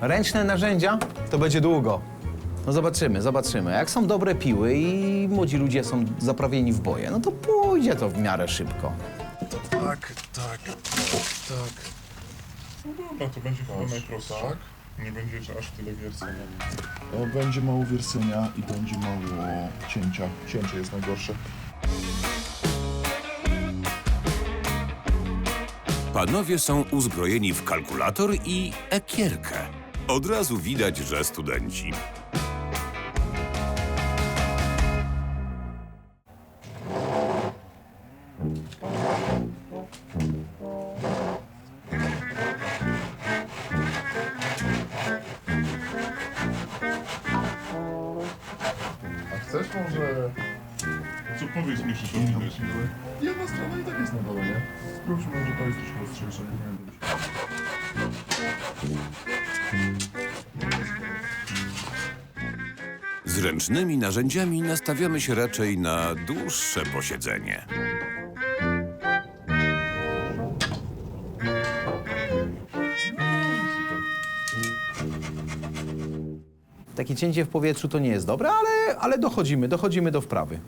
Ręczne narzędzia to będzie długo. No zobaczymy, zobaczymy. Jak są dobre piły i młodzi ludzie są zaprawieni w boje, no to pójdzie to w miarę szybko. Tak, tak, tak. No dobra, to będzie chyba najprostsze. Tak. Nie będziecie aż tyle wiercenia. E, Będzie mało wiercenia i będzie mało cięcia. Cięcie jest najgorsze. Panowie są uzbrojeni w kalkulator i ekierkę. Od razu widać, że studenci. A chcesz może... Co powiedz mi, czy to widać? Jedna strona i tak jest na dole, nie? Spróbujmy, może to jest troszkę ostrzejsze, nie wiem. Z ręcznymi narzędziami nastawiamy się raczej na dłuższe posiedzenie. Takie cięcie w powietrzu to nie jest dobre, ale, ale dochodzimy, dochodzimy do wprawy.